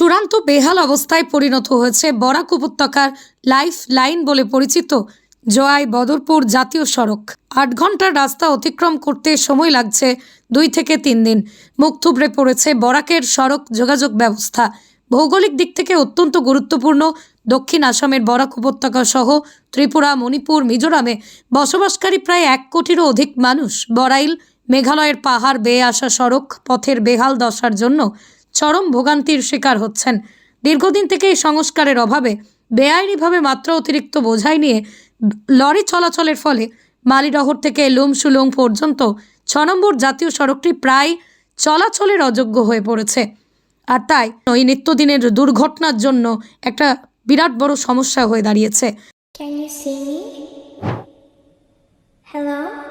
চূড়ান্ত বেহাল অবস্থায় পরিণত হয়েছে বরাক উপত্যকার লাইফ লাইন বলে পরিচিত জোয়াই বদরপুর জাতীয় সড়ক। আট ঘণ্টার রাস্তা অতিক্রম করতে সময় লাগছে দুই থেকে তিন দিন। মুখ থুবড়ে পড়েছে বরাকের সড়ক যোগাযোগ ব্যবস্থা। ভৌগোলিক দিক থেকে অত্যন্ত গুরুত্বপূর্ণ। দক্ষিণ আসামের বরাক উপত্যকা সহ ত্রিপুরা, মণিপুর, মিজোরামে বসবাসকারী প্রায় এক কোটিরও অধিক মানুষ বরাইল মেঘালয়ের পাহাড় বেয়ে আসা সড়ক পথের বেহাল দশার জন্য চরম ভোগান্তির শিকার হচ্ছেন দীর্ঘদিন থেকে এই সংস্কারের অভাবে বেআইনিভাবে মাত্রা অতিরিক্ত বোঝাই নিয়ে লরি চলাচলের ফলে মালিডহর থেকে লুমসুলুং পর্যন্ত ছ নম্বর জাতীয় সড়কটি প্রায় চলাচলের অযোগ্য হয়ে পড়েছে আর তাই ওই নিত্যদিনের দুর্ঘটনার জন্য একটা বিরাট বড় সমস্যা হয়ে দাঁড়িয়েছে Can you see me? Hello?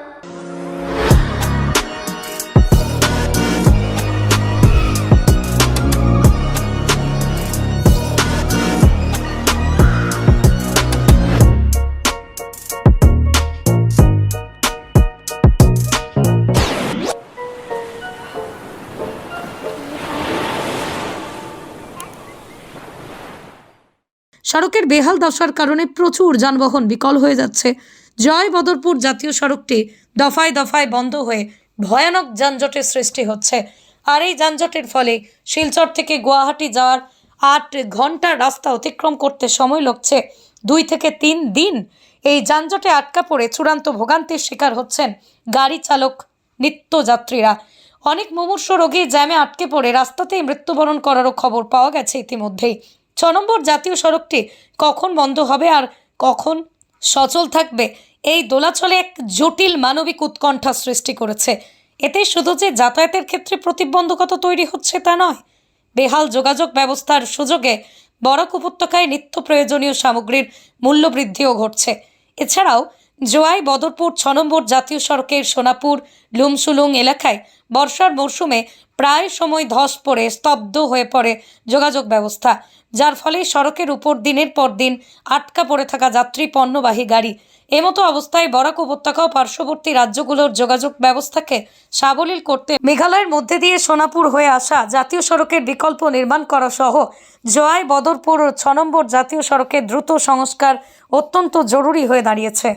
সড়কের বেহাল দশার কারণে প্রচুর যানবাহন বিকল হয়ে যাচ্ছে। জয় বদরপুর জাতীয় সড়কটি দফায় দফায় বন্ধ হয়ে ভয়ানক যানজটের সৃষ্টি হচ্ছে। আর এই যানজটের ফলে শিলচর থেকে গুয়াহাটি যাওয়ার আট ঘণ্টার রাস্তা অতিক্রম করতে সময় লাগছে। দুই থেকে তিন দিন এই যানজটে আটকা পড়ে চূড়ান্ত ভোগান্তির শিকার হচ্ছেন গাড়ি চালক, নিত্যযাত্রীরা। অনেক মুমূর্ষ রোগী জ্যামে আটকে পড়ে, রাস্তাতেই মৃত্যুবরণ করারও খবর পাওয়া গেছে ইতিমধ্যেই। ছ নম্বর জাতীয় সড়কটি কখন বন্ধ হবে আর কখন সচল থাকবে? এই দোলাচলে এক জটিল মানবিক উৎকণ্ঠা সৃষ্টি করেছে। এতে শুধু যে যাতায়াতের ক্ষেত্রে প্রতিবন্ধকতা তৈরি হচ্ছে তা নয়, বেহাল যোগাযোগ ব্যবস্থার সুযোগে বরাক উপত্যকায় নিত্য প্রয়োজনীয় সামগ্রীর মূল্যবৃদ্ধিও ঘটছে। এছাড়াও জোয়াই বদরপুর ছ নম্বর জাতীয় সড়কের সোনাপুর লুমসুলুং এলাকায় বর্ষার মরশুমে প্রায় সময় ধস পড়ে, স্তব্ধ হয়ে পড়ে যোগাযোগ ব্যবস্থা, যার ফলে সড়কের উপর দিনের পর দিন আটকা পড়ে থাকা যাত্রী, পণ্যবাহী গাড়ি। এমতো অবস্থায় বরাক উপত্যকা ও পার্শ্ববর্তী রাজ্যগুলোর যোগাযোগ ব্যবস্থাকে সাবলীল করতে মেঘালয়ের মধ্যে দিয়ে সোনাপুর হয়ে আসা জাতীয় সড়কের বিকল্প নির্মাণ করা সহ জোয়াই, বদরপুর ও ছ নম্বর জাতীয় সড়কের দ্রুত সংস্কার অত্যন্ত জরুরি হয়ে দাঁড়িয়েছে।